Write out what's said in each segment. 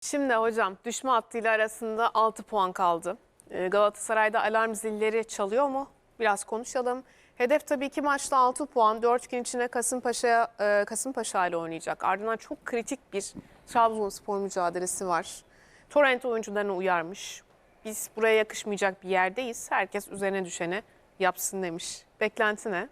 Şimdi hocam düşme hattıyla arasında 6 puan kaldı. Ee, Galatasaray'da alarm zilleri çalıyor mu? Biraz konuşalım. Hedef tabii iki maçta 6 puan. 4 gün içinde Kasımpaşa'ya e, Kasımpaşa ile oynayacak. Ardından çok kritik bir Trabzonspor mücadelesi var. Torrent oyuncularını uyarmış. Biz buraya yakışmayacak bir yerdeyiz. Herkes üzerine düşeni yapsın demiş. Beklenti ne?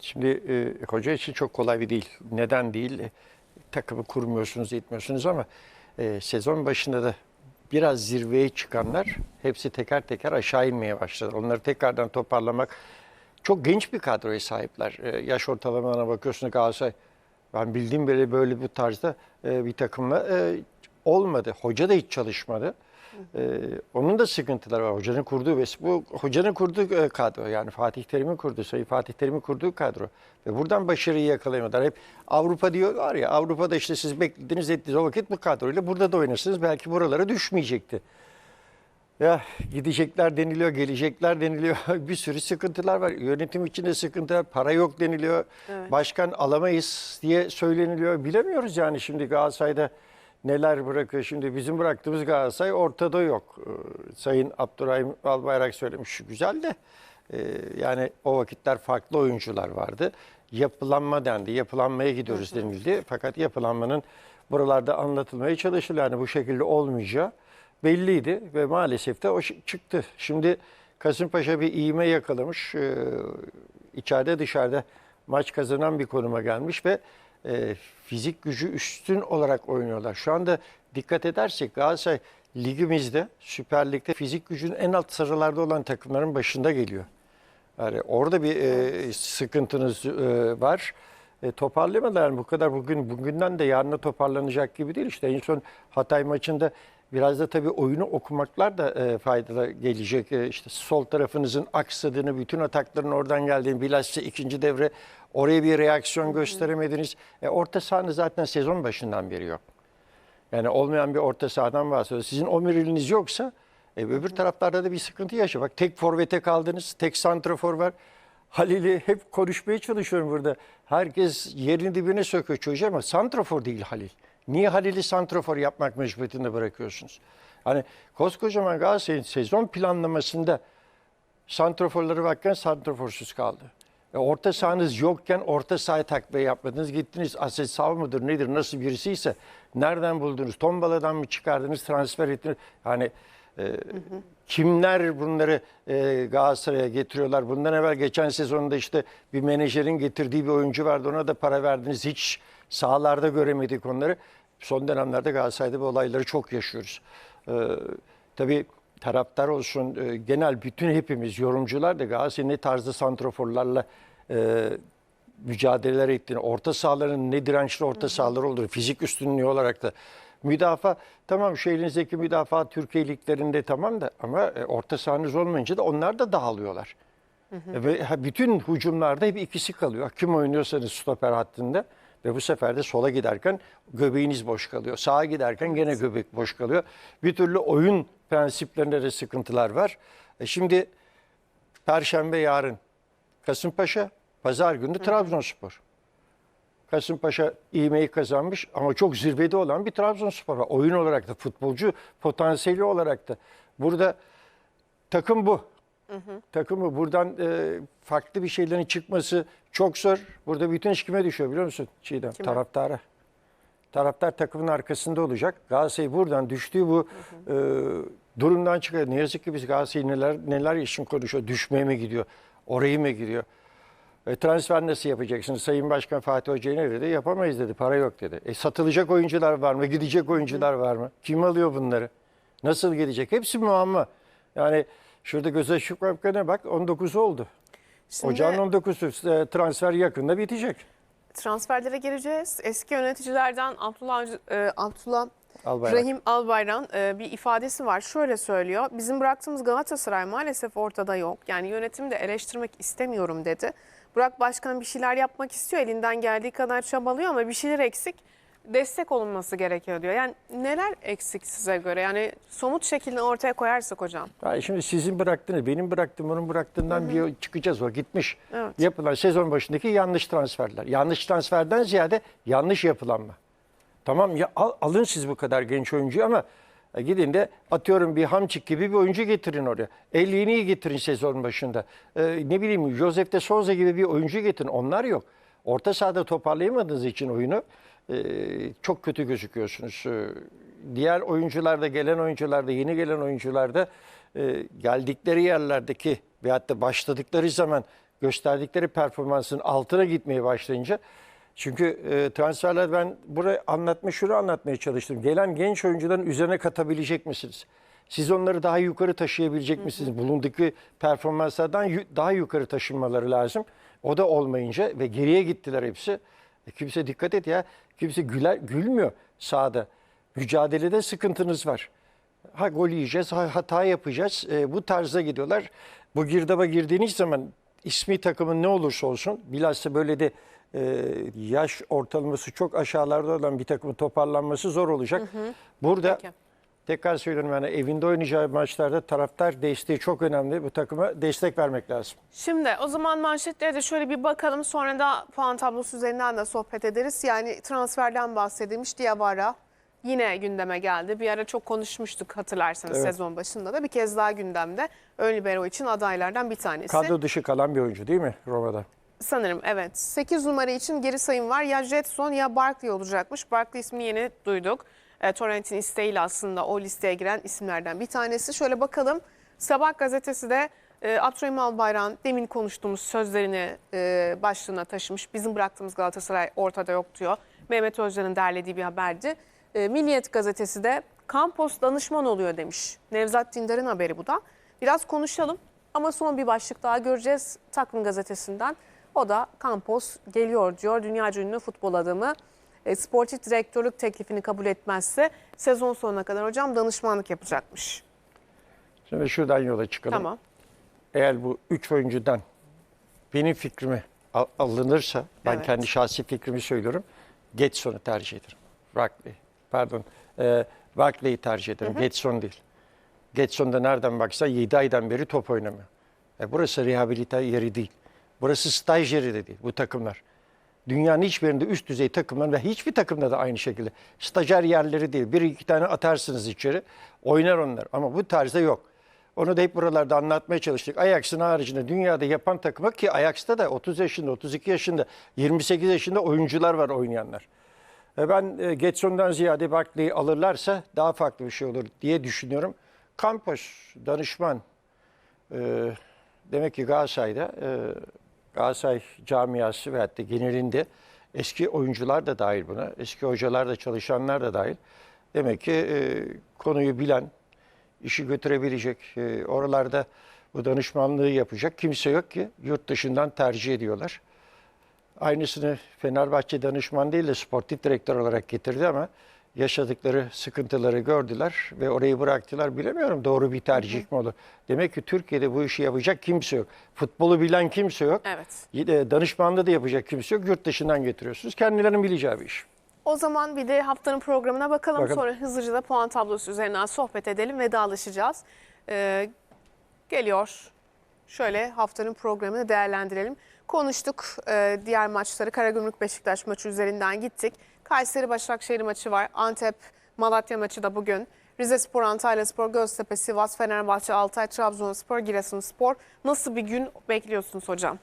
Şimdi e, hoca için çok kolay bir değil. Neden değil? E, takımı kurmuyorsunuz, etmiyorsunuz ama e, sezon başında da biraz zirveye çıkanlar hepsi teker teker aşağı inmeye başladı. Onları tekrardan toparlamak çok genç bir kadroya sahipler. E, yaş ortalamalarına bakıyorsunuz Galatasaray. Ben bildiğim böyle böyle bu tarzda e, bir takımla e, olmadı. Hoca da hiç çalışmadı. Ee, onun da sıkıntıları var. Hocanın kurduğu ve bu hocanın kurduğu e, kadro yani Fatih Terim'in kurduğu, Sayın Fatih Terim'in kurduğu kadro. Ve buradan başarıyı yakalayamadılar. Hep Avrupa diyorlar ya Avrupa'da işte siz beklediniz ettiniz o vakit bu kadroyla burada da oynarsınız. Belki buralara düşmeyecekti. Ya gidecekler deniliyor, gelecekler deniliyor. bir sürü sıkıntılar var. Yönetim içinde sıkıntılar, para yok deniliyor. Evet. Başkan alamayız diye söyleniliyor. Bilemiyoruz yani şimdi Galatasaray'da neler bırakıyor. Şimdi bizim bıraktığımız Galatasaray ortada yok. Ee, Sayın Abdurrahim Albayrak söylemiş. Güzel de e, yani o vakitler farklı oyuncular vardı. Yapılanma dendi. Yapılanmaya gidiyoruz denildi. Fakat yapılanmanın buralarda anlatılmaya çalışılıyor. Yani bu şekilde olmayacağı belliydi ve maalesef de o çıktı. Şimdi Kasımpaşa bir iğme yakalamış. Ee, içeride dışarıda maç kazanan bir konuma gelmiş ve e, fizik gücü üstün olarak oynuyorlar. Şu anda dikkat edersek Galatasaray ligimizde Süper Lig'de fizik gücünün en alt sıralarda olan takımların başında geliyor. Yani orada bir e, sıkıntınız e, var. E, toparlayamadılar bu kadar bugün bugünden de yarına toparlanacak gibi değil. İşte en son Hatay maçında biraz da tabii oyunu okumaklar da e, faydalı gelecek. E, işte sol tarafınızın aksadığını, bütün atakların oradan geldiğini, bilhassa ikinci devre oraya bir reaksiyon gösteremediniz. E, orta sahanız zaten sezon başından beri yok. Yani olmayan bir orta sahadan bahsediyoruz. Sizin omiriniz yoksa e, öbür taraflarda da bir sıkıntı yaşa. Bak tek forvete kaldınız, tek santrafor var. Halil'i hep konuşmaya çalışıyorum burada. Herkes yerin dibine söküyor çocuğu ama santrafor değil Halil. Niye Halil'i santrafor yapmak mecburiyetinde bırakıyorsunuz? Hani koskocaman Galatasaray'ın sezon planlamasında santraforları varken santraforsuz kaldı. E, orta sahanız yokken orta sahaya takviye yapmadınız. Gittiniz Aset Sav mıdır nedir nasıl birisiyse nereden buldunuz? Tombala'dan mı çıkardınız transfer ettiniz? Hani e, kimler bunları e, Galatasaray'a getiriyorlar? Bundan evvel geçen sezonda işte bir menajerin getirdiği bir oyuncu vardı. Ona da para verdiniz. Hiç sahalarda göremedik onları. Son dönemlerde Galatasaray'da bu olayları çok yaşıyoruz. E, tabii taraftar olsun, e, genel bütün hepimiz yorumcular da Galatasaray'ın ne tarzda santroforlarla e, mücadeleler ettiğini, orta sahaların ne dirençli orta sahaları olduğunu, fizik üstünlüğü olarak da müdafaa tamam şu elinizdeki müdafaa Türkiye liglerinde tamam da ama e, orta sahanız olmayınca da onlar da dağılıyorlar. E, Ve bütün hücumlarda hep ikisi kalıyor. Kim oynuyorsanız stoper hattında ve bu sefer de sola giderken göbeğiniz boş kalıyor. Sağa giderken gene göbek boş kalıyor. Bir türlü oyun prensiplerinde de sıkıntılar var. E şimdi Perşembe yarın Kasımpaşa, Pazar günü Trabzonspor. Kasımpaşa ivmeyi kazanmış ama çok zirvede olan bir Trabzonspor var. Oyun olarak da futbolcu potansiyeli olarak da. Burada takım bu. Takım bu. Buradan e, farklı bir şeylerin çıkması çok zor. Burada bütün iş kime düşüyor biliyor musun Çiğdem? Kime? Taraftara. Taraftar takımın arkasında olacak. Galatasaray buradan düştüğü bu e, durumdan çıkıyor. Ne yazık ki biz Galatasaray neler neler için konuşuyor. Düşmeye mi gidiyor? Orayı mı gidiyor? E, transfer nasıl yapacaksınız? Sayın Başkan Fatih Hoca ne dedi? Yapamayız dedi. Para yok dedi. E, satılacak oyuncular var mı? Gidecek oyuncular var mı? Kim alıyor bunları? Nasıl gidecek? Hepsi muamma. Yani şurada göze şu bak 19 oldu. Şimdi Ocağın 19'u e, transfer yakında bitecek. transferlere gireceğiz. Eski yöneticilerden Abdullah, e, Abdullah Albayrak. Rahim Albayrak'ın e, bir ifadesi var. Şöyle söylüyor. Bizim bıraktığımız Galatasaray maalesef ortada yok. Yani yönetimi de eleştirmek istemiyorum dedi. Burak Başkan bir şeyler yapmak istiyor. Elinden geldiği kadar çabalıyor ama bir şeyler eksik. Destek olunması gerekiyor diyor. Yani neler eksik size göre? Yani somut şekilde ortaya koyarsak hocam. Ya şimdi sizin bıraktığınız, benim bıraktığım, onun bıraktığından bir çıkacağız. O gitmiş. Evet. Yapılan sezon başındaki yanlış transferler. Yanlış transferden ziyade yanlış yapılanma. Tamam ya al- alın siz bu kadar genç oyuncuyu ama e, gidin de atıyorum bir Hamçik gibi bir oyuncu getirin oraya. Elliğini getirin sezon başında. E, ne bileyim Josef de Souza gibi bir oyuncu getirin. Onlar yok. Orta sahada toparlayamadığınız için oyunu e, çok kötü gözüküyorsunuz. E, diğer oyuncularda, gelen oyuncularda, yeni gelen oyuncularda e, geldikleri yerlerdeki veyahut da başladıkları zaman gösterdikleri performansın altına gitmeye başlayınca çünkü e, transferler ben buraya anlatma şunu anlatmaya çalıştım. Gelen genç oyuncuların üzerine katabilecek misiniz? Siz onları daha yukarı taşıyabilecek misiniz? Bulundukları performanslardan yu- daha yukarı taşınmaları lazım. O da olmayınca ve geriye gittiler hepsi. E, kimse dikkat et ya. Kimse güler, gülmüyor sahada. Mücadelede sıkıntınız var. Ha gol yiyeceğiz, ha hata yapacağız. E, bu tarzda gidiyorlar. Bu girdaba girdiğiniz zaman ismi takımın ne olursa olsun bilhassa böyle de e, yaş ortalaması çok aşağılarda olan bir takımın toparlanması zor olacak. Burada Peki. Tekrar söylüyorum yani evinde oynayacağı maçlarda taraftar desteği çok önemli. Bu takıma destek vermek lazım. Şimdi o zaman manşetlere de şöyle bir bakalım. Sonra da puan tablosu üzerinden de sohbet ederiz. Yani transferden bahsedilmiş Diawara yine gündeme geldi. Bir ara çok konuşmuştuk hatırlarsanız Evet. sezon başında da. Bir kez daha gündemde. Ön libero için adaylardan bir tanesi. Kadro dışı kalan bir oyuncu değil mi Roma'da? Sanırım evet. 8 numara için geri sayım var. Ya Jetson ya Barkley olacakmış. Barkley ismini yeni duyduk. E, Torrent'in isteğiyle aslında o listeye giren isimlerden bir tanesi. Şöyle bakalım. Sabah gazetesi de e, Abdurrahim Albayrak'ın demin konuştuğumuz sözlerini e, başlığına taşımış. Bizim bıraktığımız Galatasaray ortada yok diyor. Mehmet Özcan'ın derlediği bir haberdi. E, Milliyet gazetesi de Campos danışman oluyor demiş. Nevzat Dindar'ın haberi bu da. Biraz konuşalım ama son bir başlık daha göreceğiz Takvim gazetesinden. O da Campos geliyor diyor. Dünyaca ünlü futbol adamı e, sportif direktörlük teklifini kabul etmezse sezon sonuna kadar hocam danışmanlık yapacakmış. Şimdi şuradan yola çıkalım. Tamam. Eğer bu üç oyuncudan benim fikrimi al- alınırsa, ben Evet. kendi şahsi fikrimi söylüyorum. Getson'u tercih ederim. Barkley, pardon, e, Barkley'i tercih ederim. Getson değil. Getson da nereden baksa 7 aydan beri top oynamıyor. E burası rehabilite yeri değil. Burası staj yeri de değil bu takımlar. Dünyanın hiçbirinde üst düzey takımlar ve hiçbir takımda da aynı şekilde. Stajyer yerleri değil. Bir iki tane atarsınız içeri. Oynar onlar. Ama bu tarzda yok. Onu da hep buralarda anlatmaya çalıştık. Ajax'ın haricinde dünyada yapan takıma ki Ajax'ta da 30 yaşında, 32 yaşında, 28 yaşında oyuncular var oynayanlar. E Ben e, Getson'dan ziyade Barkley'i alırlarsa daha farklı bir şey olur diye düşünüyorum. Campos danışman e, demek ki Galatasaray'da e, Galatasaray camiası veyahut da genelinde eski oyuncular da dahil buna, eski hocalar da çalışanlar da dahil. Demek ki e, konuyu bilen, işi götürebilecek, e, oralarda bu danışmanlığı yapacak kimse yok ki yurt dışından tercih ediyorlar. Aynısını Fenerbahçe danışman değil de sportif direktör olarak getirdi ama yaşadıkları sıkıntıları gördüler ve orayı bıraktılar. Bilemiyorum doğru bir tercih mi olur. Demek ki Türkiye'de bu işi yapacak kimse yok. Futbolu bilen kimse yok. Evet. Danışmanlığı da yapacak kimse yok. Yurt dışından getiriyorsunuz. Kendilerinin bileceği bir iş. O zaman bir de haftanın programına bakalım. Bakalım. Sonra hızlıca da puan tablosu üzerinden sohbet edelim. Vedalaşacağız. Ee, geliyor. Şöyle haftanın programını değerlendirelim. Konuştuk. Ee, diğer maçları Karagümrük Beşiktaş maçı üzerinden gittik. Kayseri Başakşehir maçı var. Antep Malatya maçı da bugün. Rize Spor, Antalya Spor, Göztepe, Sivas, Fenerbahçe, Altay, Trabzonspor, Giresunspor. Nasıl bir gün bekliyorsunuz hocam?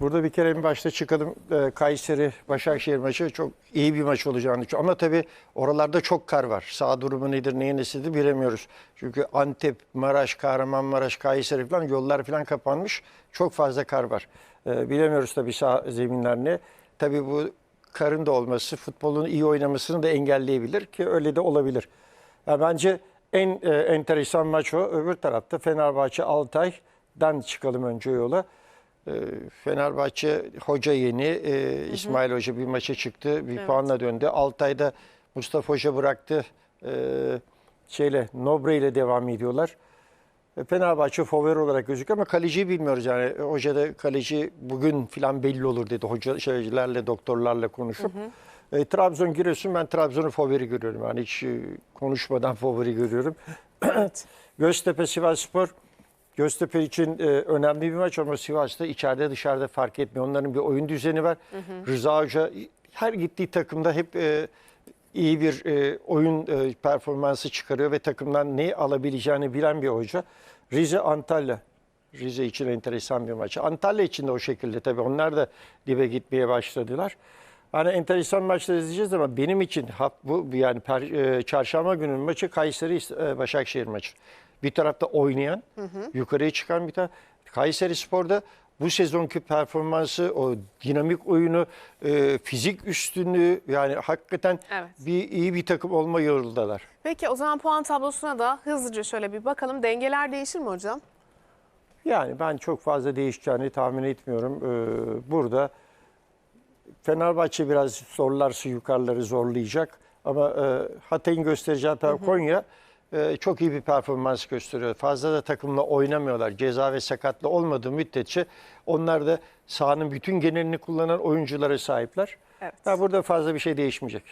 Burada bir kere en başta çıkalım. Ee, Kayseri Başakşehir maçı çok iyi bir maç olacağını. Ama tabii oralarda çok kar var. Sağ durumu nedir, neyin nesidir bilemiyoruz. Çünkü Antep, Maraş, Kahramanmaraş, Kayseri falan yollar falan kapanmış. Çok fazla kar var. Ee, bilemiyoruz tabii sağ zeminlerini. Tabii bu karın da olması futbolun iyi oynamasını da engelleyebilir ki öyle de olabilir. Ya bence en e, enteresan maç o. Öbür tarafta Fenerbahçe Altay'dan çıkalım önce yola. E, Fenerbahçe hoca yeni, e, İsmail Hoca bir maça çıktı, bir Evet. puanla döndü. Altay'da Mustafa Hoca bıraktı, e, şeyle Nobre ile devam ediyorlar. E, Fenerbahçe favori olarak gözüküyor ama kaleciyi bilmiyoruz yani. E, Hoca da kaleci bugün falan belli olur dedi hoca şeylerle, doktorlarla konuşup. E, Trabzon Giresun ben Trabzon'u favori görüyorum. Yani hiç e, konuşmadan favori görüyorum. Göztepe Sivasspor Göztepe için e, önemli bir maç ama Sivas'ta içeride dışarıda fark etmiyor. Onların bir oyun düzeni var. Rıza Hoca her gittiği takımda hep e, iyi bir e, oyun e, performansı çıkarıyor ve takımdan ne alabileceğini bilen bir hoca. Rize Antalya. Rize için enteresan bir maç. Antalya için de o şekilde tabii. Onlar da dibe gitmeye başladılar. Hani enteresan maçlar izleyeceğiz ama benim için bu yani per, e, çarşamba günün maçı Kayseri e, Başakşehir maçı. Bir tarafta oynayan, yukarıya çıkan bir taraf. Kayseri Spor'da bu sezonki performansı, o dinamik oyunu, e, fizik üstünlüğü yani hakikaten Evet. bir iyi bir takım olma yolundalar. Peki o zaman puan tablosuna da hızlıca şöyle bir bakalım. Dengeler değişir mi hocam? Yani ben çok fazla değişeceğini tahmin etmiyorum. Ee, burada Fenerbahçe biraz zorlarsa yukarıları zorlayacak. Ama e, Hatay'ın göstereceği taraf Konya e, çok iyi bir performans gösteriyor. Fazla da takımla oynamıyorlar. Ceza ve sakatlı olmadığı müddetçe onlar da sahanın bütün genelini kullanan oyunculara sahipler. Evet. Ya burada fazla bir şey değişmeyecek.